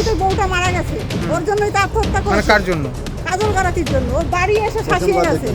জন্যই তো বউটা মারা গেছে ওর জন্যই তো আত্মহত্যা মানে করেছে। কার জন্য? কাজল জন্য। ওর বাড়ি এসে শাসিয়ে গেছে।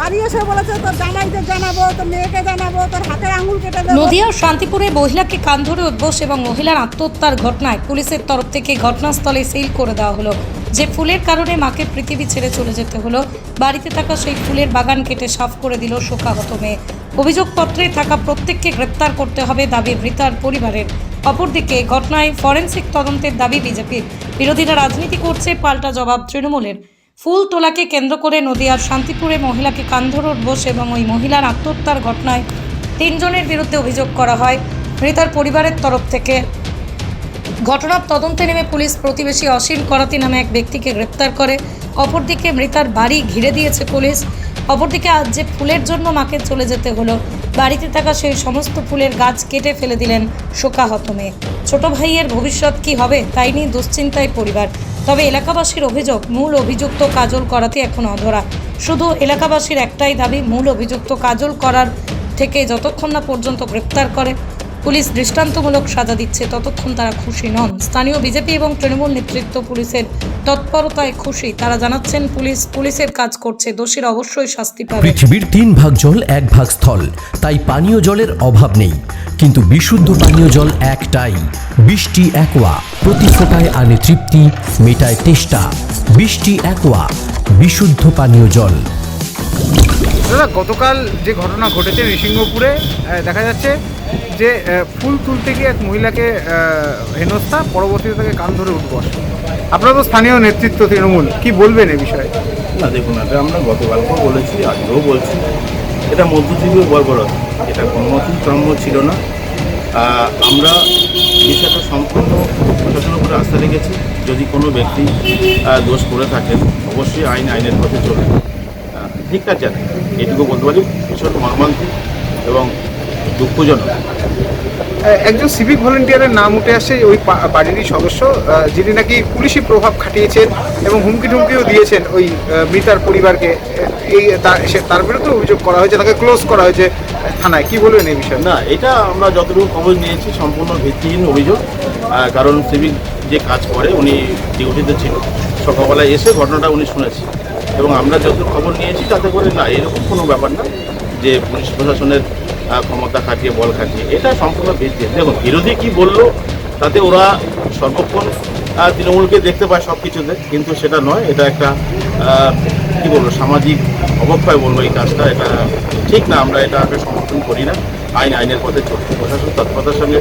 বাড়ি এসে বলেছে তোর জামাইদের জানাব তোর মেয়েকে জানাব তোর হাতের আঙুল কেটে দেবো। নদিয়ার শান্তিপুরে মহিলাকে কান ধরে উদ্বোস এবং মহিলার আত্মহত্যার ঘটনায় পুলিশের তরফ থেকে ঘটনাস্থলে সিল করে দেওয়া হলো। যে ফুলের কারণে মাকে পৃথিবী ছেড়ে চলে যেতে হলো, বাড়িতে থাকা সেই ফুলের বাগান কেটে সাফ করে দিল শোকাহত মেয়ে। অভিযোগপত্রে থাকা প্রত্যেককে গ্রেপ্তার করতে হবে দাবি মৃতার পরিবারের। অপরদিকে ঘটনায় ফরেন্সিক তদন্তের দাবি বিজেপির। বিরোধীরা রাজনীতি করছে, পাল্টা জবাব তৃণমূলের। ফুল তোলাকে কেন্দ্র করে নদিয়ার শান্তিপুরে মহিলাকে কান্ধর উদ্বোস এবং ওই মহিলার আত্মহত্যার ঘটনায় তিনজনের বিরুদ্ধে অভিযোগ করা হয়। মৃতার পরিবারের তরফ থেকে ঘটনার তদন্তে নেমে পুলিশ প্রতিবেশী অসীম করাতি নামে এক ব্যক্তিকে গ্রেপ্তার করে। অপরদিকে মৃতার বাড়ি ঘিরে দিয়েছে পুলিশ। অপরদিকে আজ যে ফুলের জন্য মাকে চলে যেতে হলো, বাড়িতে থাকা সেই সমস্ত ফুলের গাছ কেটে ফেলে দিলেন শোকাহত মেয়ে। ছোট ভাইয়ের ভবিষ্যৎ কি হবে তাই নিয়ে দুশ্চিন্তায় পরিবার। তবে এলাকাবাসীর অভিযোগ, মূল অভিযুক্ত কাজল করাতে এখন অধরা। শুধু এলাকাবাসীর একটাই দাবি, মূল অভিযুক্ত কাজল করার থেকে যতক্ষণ না পর্যন্ত গ্রেপ্তার করে পুলিশ দৃষ্টান্তমূলক সাজা দিচ্ছে ততক্ষণ তারা খুশি নন। স্থানীয় বিজেপি এবং তৃণমূল নেতৃত্ব পুলিশের তৎপরতায় খুশি। তারা জানাচ্ছেন পুলিশ পুলিশের কাজ করছে দোষীরা অবশ্যই শাস্তি পাবে। পৃথিবীর তিন ভাগ জল এক ভাগ স্থল। তাই পানীয় জলের অভাব নেই। কিন্তু বিশুদ্ধ পানীয় জল একটাই। বৃষ্টি একোয়া প্রতি ফোটায় আনে তৃপ্তি মেটায় তেষ্টা। বৃষ্টি একোয়া বিশুদ্ধ পানীয় জল। দাদা গতকাল যে ঘটনা ঘটেছে নৃসিংহপুরে দেখা যাচ্ছে যে ফুল তুলতে গিয়ে এক মহিলাকে হেনস্থা, পরবর্তীতে তাকে কান ধরে উঠবস আপনারা তো স্থানীয় নেতৃত্ব তৃণমূল, কি বলবেন এ বিষয়ে? না, দেখুন, এটা আমরা গতকালকেও বলেছি আজকেও বলছি। এটা মধ্যযুগীয় বর্বরতা, এটা কোনো মতেই কাম্য ছিল না। আমরা বিষয়টা সম্পূর্ণ প্রশাসনের উপরে আস্থা রেখেছি। যদি কোনো ব্যক্তি দোষ করে থাকেন অবশ্যই আইন, আইনের পথে চলে ধিক্কার জানাই এটুকু বলতে পারি ভীষণ মর্মান্তিক এবং দুঃখজনক। একজন সিভিক ভলেন্টিয়ারের নাম উঠে আসে ওই বাড়িরই সদস্য যিনি নাকি পুলিশি প্রভাব খাটিয়েছেন এবং হুমকি টুমকিও দিয়েছেন ওই মৃতার পরিবারকে। এই তার বিরুদ্ধে অভিযোগ করা হয়েছে তাকে ক্লোজ করা হয়েছে থানায়। কি বলবেন এই বিষয়ে? না এটা আমরা যতটুকু খবর নিয়েছি সম্পূর্ণ ভিত্তিহীন অভিযোগ। কারণ সিভিক যে কাজ করে উনি ডিউটিতে ছিল। সকালবেলায় এসে ঘটনাটা উনি শুনেছি এবং আমরা যত খবর নিয়েছি তাতে করে না এরকম কোনো ব্যাপার না যে পুলিশ প্রশাসনের ক্ষমতা খাটিয়ে, বল খাটিয়ে, এটা সম্পূর্ণ ভিত্তিহীন দেখুন, বিরোধী কি বলল, তাতে ওরা সর্বক্ষণ তৃণমূলকে দেখতে পায় সব কিছুতে কিন্তু সেটা নয়, এটা একটা কি বলব, সামাজিক অবক্ষয় বলব এই কাজটা, এটা ঠিক না, আমরা এটাকে সমর্থন করি না। আইন, আইনের পথে চলছে। প্রশাসন তৎপরতার সঙ্গে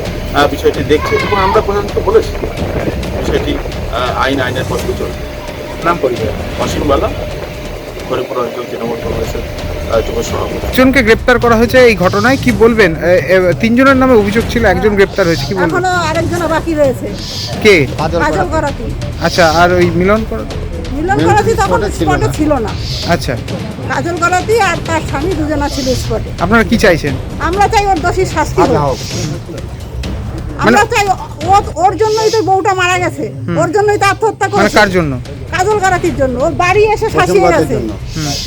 বিষয়টি দেখছে, এবং আমরা প্রশাসনকে বলেছি, বিষয়টি আইন, আইনের পথে চলছে। নাম পরিচয়? অসীমবালা হরিপুর অঞ্চল তৃণমূল কংগ্রেসের যুব সভাপতি। একজনকে গ্রেপ্তার করা হয়েছে এই ঘটনায় কি বলবেন? তিনজনের নামে অভিযোগ ছিল একজন গ্রেপ্তার হয়েছে কি বলবেন? এখনও আরেকজন বাকি রয়েছে। কে? কাজল করাতি। আচ্ছা আর ওই মিলন কর মিলন করাতি তখন স্পটে ছিল না। আচ্ছা। কাজল করাতি আর তার স্বামী দুজনা ছিল স্পটে আপনারা কি চাইছেন? আমরা চাই ওর দোষীর শাস্তি হোক। আমরা চাই ও- ওর জন্যই তো বউটা মারা গেছে। ওর জন্যই তো আত্মহত্যা মানে করেছে। কার জন্য? কাজল গারাতির জন্য। ওর বাড়ি এসে শাসিয়ে গেছে।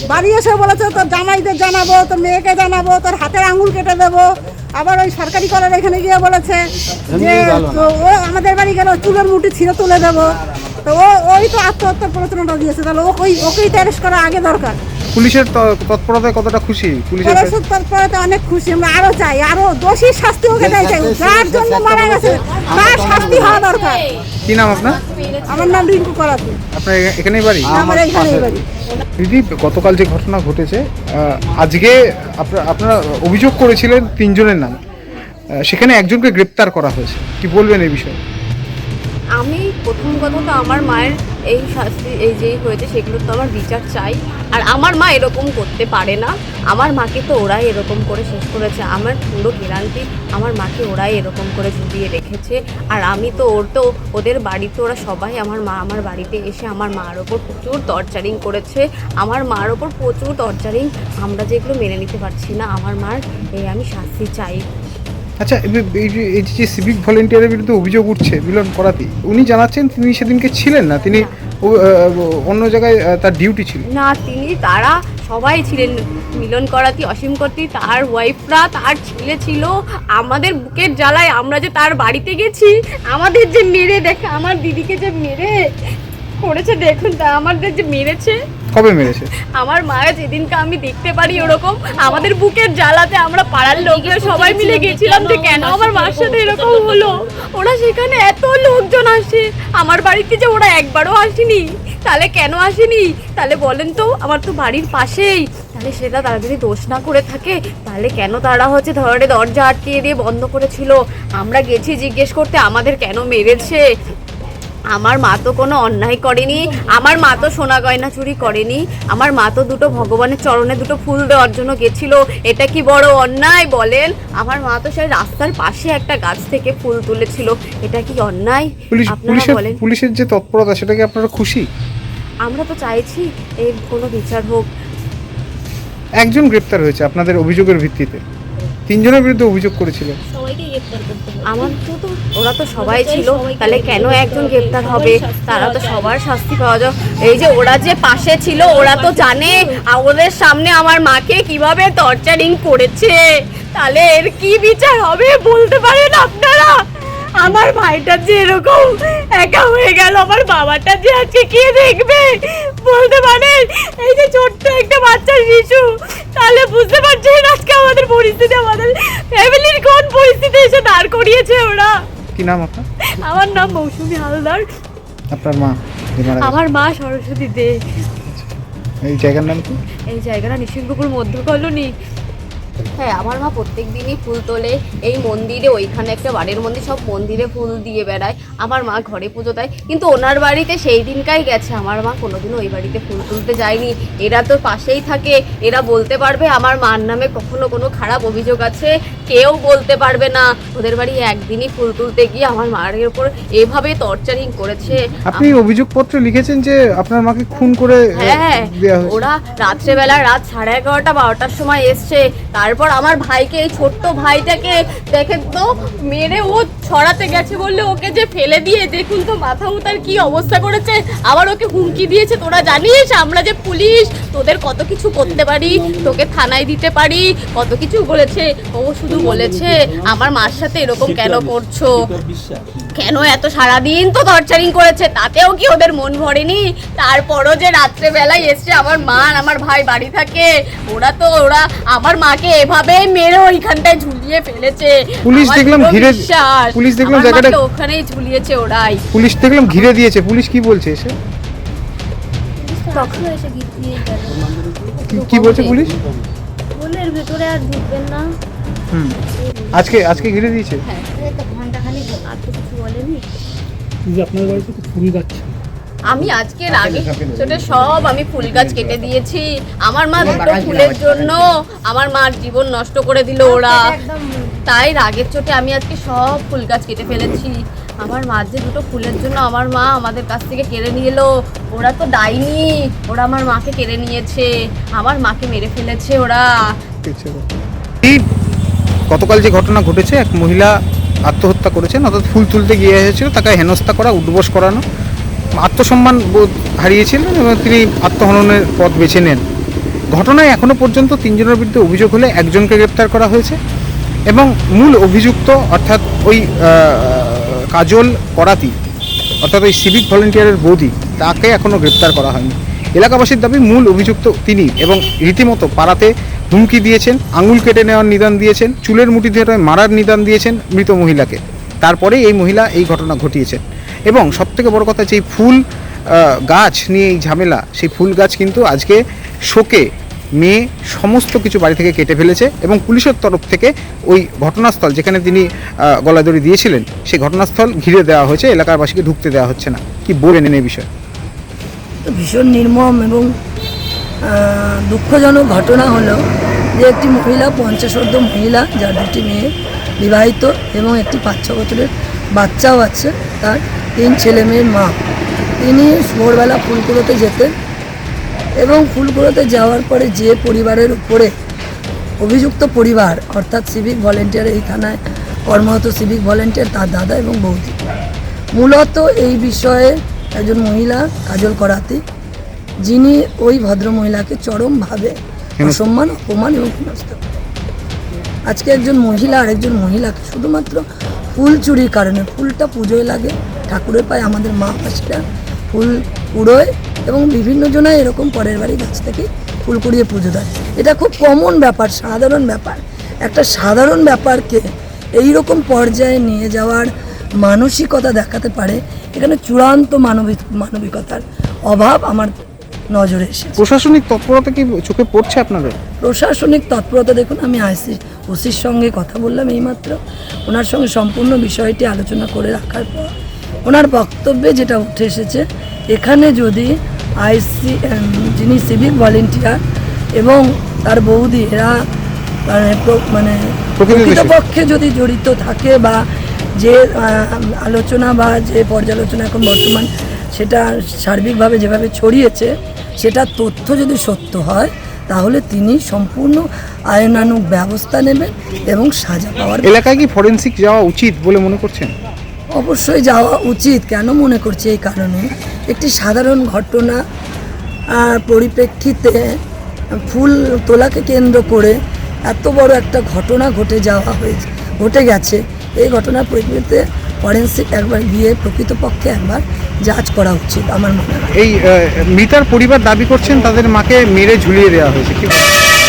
বাড়ি এসে বলেছে তোর জামাইদের জানাব তোর মেয়েকে জানাব তোর হাতের আঙুল কেটে দেবো। আবার ওই সরকারি কলের এখানে গিয়ে বলেছে যে ও আমাদের বাড়ি গেল চুলের মুঠি ছিঁড়ে তুলে দেবো। তো ও ওই তো আত্মহত্যার প্ররোচনাটা দিয়েছে। তাহলে ও ওই ওকেই অ্যারেস্ট করা আগে দরকার। পুলিশের ত- তৎপরতায় কতটা খুশি? পুলিশের কাছে? পরশুর তৎপরতা অনেক খুশি আমরা আরও চাই আরও দোষীর শাস্তি ওকে দেয় চাই যার জন্য মারা গেছে তার শাস্তি হওয়া দরকার। কি নাম আপনার? আমার নাম রিঙ্কু করাতি। আপনার এখানেই বাড়ি? আমার এইখানে বাড়ি। দিদি গতকাল যে ঘটনা ঘটেছে আজকে আপনারা আপনারা অভিযোগ করেছিলেন তিনজনের নাম। সেখানে একজনকে গ্রেপ্তার করা হয়েছে। কি বলবেন এই বিষয়ে? আমি প্রথম কথা তো আমার মায়ের এই শাস্তি, এই যেই হয়েছে, সেগুলো তো আমার বিচার চাই। আর আমার মা এরকম করতে পারে না। আমার মাকে তো ওরাই এরকম করে শেষ করেছে। আমার পুরো গ্যারান্টি, আমার মাকে ওরাই এরকম করে ঝুলিয়ে রেখেছে। আর আমি তো, ওর তো, ওদের বাড়িতে ওরা সবাই আমার মা, আমার বাড়িতে এসে আমার মার ওপর প্রচুর টর্চারিং করেছে। আমার মার ওপর প্রচুর টর্চারিং। আমরা যেগুলো মেনে নিতে পারছি না, আমার মার এই আমি শাস্তি চাই। আচ্ছা এই- এই যে সিভিক ভলেন্টিয়ারের বিরুদ্ধে অভিযোগ উঠছে মিলন করাতি উনি জানাচ্ছেন তিনি সেদিনকে ছিলেন না তিনি অন্য জায়গায় তার ডিউটি ছিল। না তিনি তারা সবাই ছিলেন। মিলন করাতি অসীম করতি তার ওয়াইফরা তার ছেলে ছিল। আমাদের বুকের জ্বালায় আমরা যে তার বাড়িতে গেছি আমাদের যে মেরে দেখে আমার দিদিকে যে মেরে করেছে দেখুন তা আমাদের যে মেরেছে। কবে মেরেছে? আমার মায়ের যেদিনকে আমি দেখতে পারি ওরকম, আমাদের বুকের জ্বালাতে আমরা পাড়ার লোকরা সবাই মিলে গেছিলাম যে কেন আমার মার সাথে এরকম হলো? ওরা সেখানে এত লোকজন আসে। আমার বাড়িতে যে ওরা একবারও আসেনি, তাহলে কেন আসেনি? তাহলে বলেন তো, আমার তো বাড়ির পাশেই। তাহলে সেটা তারা যদি দোষ না করে থাকে, তাহলে কেন তারা হচ্ছে ধরে দরজা আটকিয়ে দিয়ে বন্ধ করেছিল? আমরা গেছি জিজ্ঞেস করতে, আমাদের কেন মেরেছে? আমার মা তো কোনো অন্যায় করেনি আমার মা তো সোনা গয়না চুরি করেনি আমার মা তো দুটো ভগবানের চরণে দুটো ফুল দেওয়ার জন্য গেছিল এটা কি বড় অন্যায় বলেন? আমার মা তো সেই রাস্তার পাশে একটা গাছ থেকে ফুল তুলেছিল এটা কি অন্যায়? আপনারা বলেন। পুলিশের যে তৎপরতা সেটা কি আপনারা খুশি? আমরা তো চাইছি এর কোনো বিচার হোক। একজন গ্রেপ্তার হয়েছে আপনাদের অভিযোগের ভিত্তিতে। তিনজনের বিরুদ্ধে অভিযোগ করেছিল। আমার তো তো ওরা তো সবাই ছিল। তাহলে কেন একজন গ্রেপ্তার হবে? তারা তো সবার শাস্তি পাওয়া যায় এই যে ওরা যে পাশে ছিল ওরা তো জানে। ওদের সামনে আমার মাকে কীভাবে টর্চারিং করেছে? তাহলে এর কি বিচার হবে বলতে পারেন আপনারা? আমার ভাইটা যে এরকম একা হয়ে গেল আমার বাবাটা যে আজকে কে দেখবে? বলতে পারেন এই যে ছোট্ট একটা বাচ্চা শিশু তাহলে বুঝতে পারছেন আজকে আমাদের পরিস্থিতি আমাদের ফ্যামিলির কোন পরিস্থিতি এসে দাঁড় করিয়েছে ওরা। কি নাম আপনার? আমার নাম মৌসুমী হালদার। আপনার মা। আমার মা সরস্বতী দে এই জায়গার নাম কি? এই জায়গাটা নিশিঙ্গপুর মধ্য কলোনি হ্যাঁ আমার মা প্রত্যেক দিনই ফুল তোলে। এই মন্দিরে ওইখানে একটা বাড়ির মন্দির সব মন্দিরে ফুল দিয়ে বেড়ায়। আমার মা ঘরে পুজো দেয়। কিন্তু ওনার বাড়িতে সেই দিনকাই গেছে। আমার মা কোনোদিনও ওই বাড়িতে ফুল তুলতে যায়নি। এরা তো পাশেই থাকে। এরা বলতে পারবে আমার মার নামে কখনো কোনো খারাপ অভিযোগ আছে। কেউ বলতে পারবে না। ওদের বাড়ি একদিনই ফুল তুলতে গিয়ে আমার মায়ের উপর এভাবে টর্চারিং করেছে। আপনি অভিযোগপত্র লিখেছেন যে আপনার মাকে খুন করে হ্যাঁ হয়েছে। ওরা রাত্রেবেলা রাত সাড়ে এগারোটা বারোটার সময় এসছে। তারপর আমার ভাইকে এই ছোট্ট ভাইটাকে দেখে তো মেরে ও ছড়াতে গেছে বললে ওকে যে ফেলে দিয়ে দেখুন তো মাথা উতার কি অবস্থা করেছে। আবার ওকে হুমকি দিয়েছে তোরা জানিস? আমরা যে পুলিশ তোদের কত কিছু করতে পারি তোকে থানায় দিতে পারি কত কিছু বলেছে। ও শুধু বলেছে আমার মার সাথে এরকম কেন করছ? কেন এত সারাদিন তো টর্চারিং করেছে? তাতেও কি ওদের মন ভরেনি? তারপরও যে রাত্রে বেলায় এসছে আমার মা আর আমার ভাই বাড়ি থাকে ওরা তো ওরা আমার মাকে এভাবে মেরে ওইখানটায় ঝুলিয়ে ফেলেছে। পুলিশ দেখলাম ঘিরে- বিশ্বাস। পুলিশ দেখলাম জায়গাটা- ওখানেই ঝুলিয়েছে ওরাই। পুলিশ দেখলাম ঘিরে দিয়েছে পুলিশ কি বলছে এসে? তখন এসে গিয়ে গেল। কি- বলছে পুলিশ? বলে এর ভেতরে আর ঢুকবেন না। হুম। আজকে আজকে ঘিরে দিয়েছে? এই তো ঘন্টাখানি আর তো কিছু বলেনি। আমি আজকে আগে ছোট সব আমি ফুল গাছ কেটে দিয়েছি। আমার মা দুটো ফুলের জন্য আমার মার জীবন নষ্ট করে দিল ওরা। তাই রাগের চোটে আমি আজকে সব ফুল গাছ কেটে ফেলেছি। আমার মার যে দুটো ফুলের জন্য আমার মা আমাদের কাছ থেকে কেড়ে নিয়ে এলো। ওরা তো ডাইনি, ওরা আমার মাকে কেড়ে নিয়েছে, আমার মাকে মেরে ফেলেছে ওরা। গতকাল যে ঘটনা ঘটেছে, এক মহিলা আত্মহত্যা করেছেন, অর্থাৎ ফুল তুলতে গিয়ে এসেছিল, তাকে হেনস্থা করা উদ্বোস করানো। আত্মসম্মান বোধ হারিয়েছিলেন এবং তিনি আত্মহননের পথ বেছে নেন। ঘটনায় এখনও পর্যন্ত তিনজনের বিরুদ্ধে অভিযোগ হলে একজনকে গ্রেপ্তার করা হয়েছে। এবং মূল অভিযুক্ত, অর্থাৎ ওই কাজল করাতি, অর্থাৎ ওই সিভিক ভলেন্টিয়ারের বৌদি, তাকে এখনও গ্রেপ্তার করা হয়নি। এলাকাবাসীর দাবি, মূল অভিযুক্ত তিনি এবং রীতিমতো পাড়াতে হুমকি দিয়েছেন, আঙুল কেটে নেওয়ার নিদান দিয়েছেন, চুলের মুঠি ধরে মারার নিদান দিয়েছেন মৃত মহিলাকে। তারপরে এই মহিলা এই ঘটনা ঘটিয়েছেন। এবং সবথেকে বড় কথা যে ফুল গাছ নিয়ে এই ঝামেলা, সেই ফুল গাছ কিন্তু আজকে শোকে মেয়ে সমস্ত কিছু বাড়ি থেকে কেটে ফেলেছে এবং পুলিশের তরফ থেকে ওই ঘটনাস্থল যেখানে তিনি আহ, গলাদড়ি দিয়েছিলেন সেই ঘটনাস্থল ঘিরে দেওয়া হয়েছে এলাকাবাসীকে ঢুকতে দেওয়া হচ্ছে না। কি বলবেন এই বিষয়ে? ভীষণ নির্মম এবং দুঃখজনক ঘটনা হলো যে একটি মহিলা পঞ্চাশোর্ধ মহিলা যার দুটি মেয়ে বিবাহিত এবং একটি পাঁচ ছ বছরের বাচ্চাও আছে তার তিন ছেলে মেয়ের মা। তিনি ভোরবেলা ফুল কুড়োতে যেতেন এবং ফুলগুলোতে যাওয়ার পরে যে পরিবারের উপরে অভিযুক্ত পরিবার অর্থাৎ সিভিক ভলেন্টিয়ার এই থানায় কর্মরত সিভিক ভলেন্টিয়ার তার দাদা এবং বৌদি। মূলত এই বিষয়ে একজন মহিলা কাজল করাতি যিনি ওই ভদ্রমহিলাকে চরমভাবে অসম্মান অপমান এবং হেনস্থা আজকে একজন মহিলা আর একজন মহিলাকে শুধুমাত্র ফুল চুরির কারণে ফুলটা পুজোয় লাগে ঠাকুরের পায়ে আমাদের মা পাশিরা ফুল কুড়োয় এবং বিভিন্ন জনায় এরকম পরের বাড়ি গাছ থেকে ফুল কুড়িয়ে পুজো দেয়। এটা খুব কমন ব্যাপার সাধারণ ব্যাপার। একটা সাধারণ ব্যাপারকে এই রকম পর্যায়ে নিয়ে যাওয়ার মানসিকতা দেখাতে পারে এখানে চূড়ান্ত মানবিক মানবিকতার অভাব আমার নজরে এসে প্রশাসনিক তৎপরতা কি চোখে পড়ছে আপনাদের? প্রশাসনিক তৎপরতা দেখুন আমি আইসি ওসির সঙ্গে কথা বললাম এইমাত্র। ওনার সঙ্গে সম্পূর্ণ বিষয়টি আলোচনা করে রাখার পর ওনার বক্তব্যে যেটা উঠে এসেছে এখানে যদি আইসি যিনি সিভিক ভলেন্টিয়ার এবং তার বৌদি এরা মানে প্র- মানে প্রকৃত প্রকৃতপক্ষে যদি জড়িত থাকে বা যে আলোচনা বা যে পর্যালোচনা এখন বর্তমান সেটা সার্বিকভাবে যেভাবে ছড়িয়েছে সেটা তথ্য যদি সত্য হয় তাহলে তিনি সম্পূর্ণ আইনানুগ ব্যবস্থা নেবেন এবং সাজা পাওয়ার এলাকায় কি ফরেন্সিক যাওয়া উচিত বলে মনে করছেন? অবশ্যই যাওয়া উচিত। কেন মনে করছি এই কারণে? একটি সাধারণ ঘটনা পরিপ্রেক্ষিতে ফুল তোলাকে কেন্দ্র করে এত বড় একটা ঘটনা ঘটে যাওয়া হয়েছে ঘটে গেছে। এই ঘটনার পরিপ্রেক্ষিতে ফরেন্সিক একবার গিয়ে প্রকৃতপক্ষে একবার যাচ করা উচিত আমার মনে হয়। এই মৃতার পরিবার দাবি করছেন তাদের মাকে মেরে ঝুলিয়ে দেওয়া হয়েছে।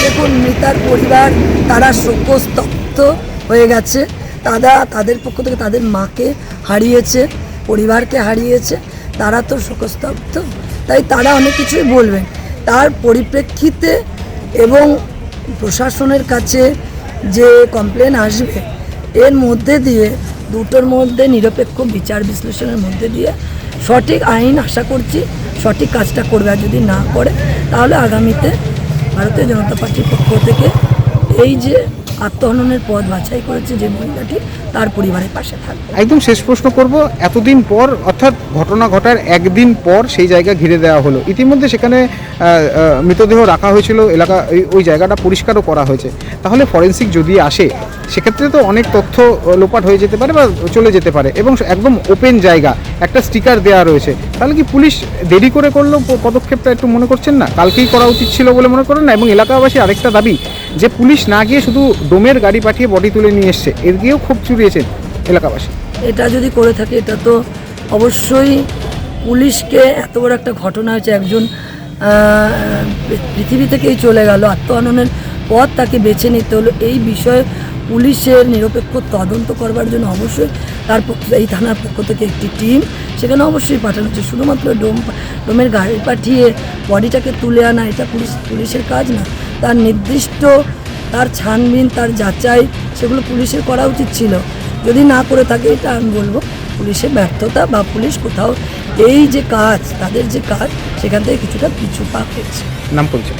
দেখুন মিতার পরিবার তারা শোকস্তব্ধ হয়ে গেছে। তারা তাদের পক্ষ থেকে তাদের মাকে হারিয়েছে, পরিবারকে হারিয়েছে, তারা তো শোকস্তব্ধ। তাই তারা অনেক কিছুই বলবেন। তার পরিপ্রেক্ষিতে এবং প্রশাসনের কাছে যে কমপ্লেন আসবে, এর মধ্যে দিয়ে, দুটোর মধ্যে নিরপেক্ষ বিচার বিশ্লেষণের মধ্যে দিয়ে সঠিক আইন আশা করছি সঠিক কাজটা করবে। আর যদি না করে, তাহলে আগামীতে ভারতীয় জনতা পার্টির পক্ষ থেকে এই যে আত্মহননের পথ বাছাই করেছে যে মহিলাটি তার পরিবারের পাশে থাকবে। একদম শেষ প্রশ্ন করব, এতদিন পর, অর্থাৎ ঘটনা ঘটার একদিন পর সেই জায়গা ঘিরে দেওয়া হলো। ইতিমধ্যে সেখানে মৃতদেহ রাখা হয়েছিল, এলাকা, ওই জায়গাটা পরিষ্কারও করা হয়েছে। তাহলে ফরেন্সিক যদি আসে সেক্ষেত্রে তো অনেক তথ্য লোপাট হয়ে যেতে পারে বা চলে যেতে পারে। এবং একদম ওপেন জায়গা, একটা স্টিকার দেওয়া রয়েছে। তাহলে কি পুলিশ দেরি করে করল? পদক্ষেপটা একটু মনে করছেন না? কালকেই করা উচিত ছিল বলে মনে করেন না? এবং এলাকাবাসী আরেকটা দাবি, যে পুলিশ না গিয়ে শুধু ডোমের গাড়ি পাঠিয়ে বডি তুলে নিয়ে এসছে। এর গিয়েও খুব চুরিয়েছেন এলাকাবাসী। এটা যদি করে থাকে, এটা তো অবশ্যই পুলিশকে এত বড় একটা ঘটনা হয়েছে, একজন পৃথিবী থেকেই চলে গেল। আত্মহননের পথ তাকে বেছে নিতে হলো। এই বিষয়ে পুলিশের নিরপেক্ষ তদন্ত করবার জন্য অবশ্যই তার পক্ষ এই থানার পক্ষ থেকে একটি টিম, সেখানে অবশ্যই পাঠানো হচ্ছে। শুধুমাত্র ডোম ডোমের গাড়ি পাঠিয়ে বডিটাকে তুলে আনা, এটা পুলিশ পুলিশের কাজ না। তার নির্দিষ্ট তার ছানবিন, তার যাচাই, সেগুলো পুলিশের করা উচিত ছিল। যদি না করে থাকে, এটা আমি বলব, পুলিশের ব্যর্থতা বা পুলিশ কোথাও এই যে কাজ, তাদের যে কাজ, সেখান থেকে কিছুটা পিছু পা হয়েছে নাম পরিচয়